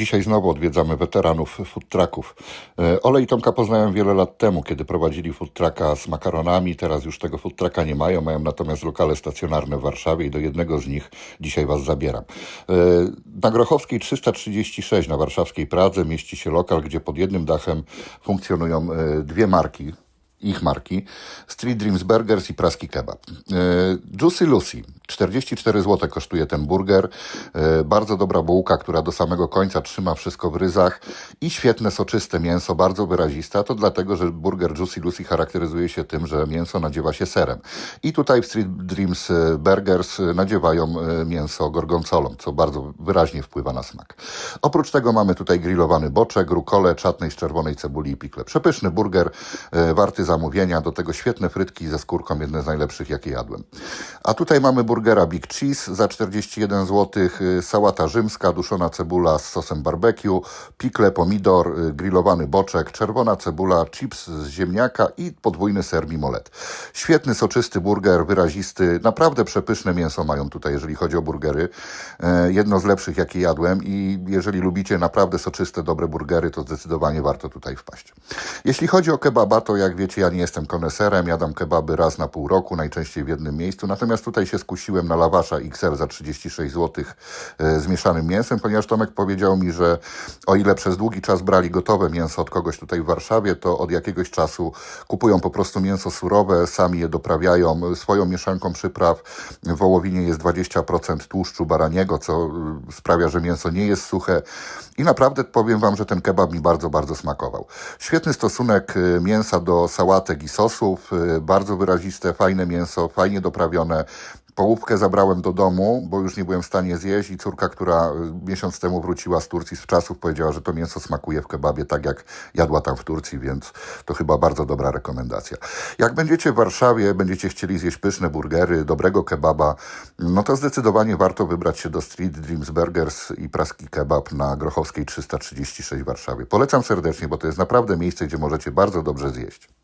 Dzisiaj znowu odwiedzamy weteranów food trucków. E, Ole i Tomka poznałem wiele lat temu, kiedy prowadzili food trucka z makaronami. Teraz już tego food trucka nie mają, mają natomiast lokale stacjonarne w Warszawie i do jednego z nich dzisiaj Was zabieram. E, Na Grochowskiej 336 na warszawskiej Pradze mieści się lokal, gdzie pod jednym dachem funkcjonują e, dwie marki ich marki, Street Dreams Burgers i Praski Kebab. E, Juicy Lucy, 44 zł kosztuje ten burger, E, bardzo dobra bułka, która do samego końca trzyma wszystko w ryzach i świetne soczyste mięso, bardzo wyraziste, a to dlatego, że burger Juicy Lucy charakteryzuje się tym, że mięso nadziewa się serem. I tutaj w Street Dreams e, Burgers nadziewają mięso gorgonzolą, co bardzo wyraźnie wpływa na smak. Oprócz tego mamy tutaj grillowany boczek, rukole, czatnej z czerwonej cebuli i pikle. Przepyszny burger, warty zamówienia, do tego świetne frytki ze skórką, jedne z najlepszych, jakie jadłem. A tutaj mamy burgera Big Cheese za 41 zł, y, sałata rzymska, duszona cebula z sosem barbecue, pikle, pomidor, y, grillowany boczek, czerwona cebula, chips z ziemniaka i podwójny ser mimolet. Świetny, soczysty burger, wyrazisty, naprawdę przepyszne mięso mają tutaj, jeżeli chodzi o burgery. E, Jedno z lepszych, jakie jadłem i jeżeli lubicie naprawdę soczyste, dobre burgery, to zdecydowanie warto tutaj wpaść. Jeśli chodzi o kebaba, to jak wiecie, ja nie jestem koneserem, jadam kebaby raz na pół roku, najczęściej w jednym miejscu, natomiast tutaj się skusiłem na lawasza XL za 36 zł z mieszanym mięsem, ponieważ Tomek powiedział mi, że o ile przez długi czas brali gotowe mięso od kogoś tutaj w Warszawie, to od jakiegoś czasu kupują po prostu mięso surowe, sami je doprawiają swoją mieszanką przypraw. W wołowinie jest 20% tłuszczu baraniego, co y, sprawia, że mięso nie jest suche i naprawdę powiem Wam, że ten kebab mi bardzo, bardzo smakował. Świetny stosunek y, mięsa do sałatek i sosów, y, bardzo wyraziste, fajne mięso, fajnie doprawione. Połówkę zabrałem do domu, bo już nie byłem w stanie zjeść i córka, która y, miesiąc temu wróciła z Turcji z czasów, powiedziała, że to mięso smakuje w kebabie tak jak jadła tam w Turcji, więc to chyba bardzo dobra rekomendacja. Jak będziecie w Warszawie, będziecie chcieli zjeść pyszne burgery, dobrego kebaba, no to zdecydowanie warto wybrać się do Street Dreams Burgers i Praski Kebab na Grochowskiej 336 w Warszawie. Polecam serdecznie, bo to jest naprawdę miejsce, gdzie możecie bardzo dobrze zjeść.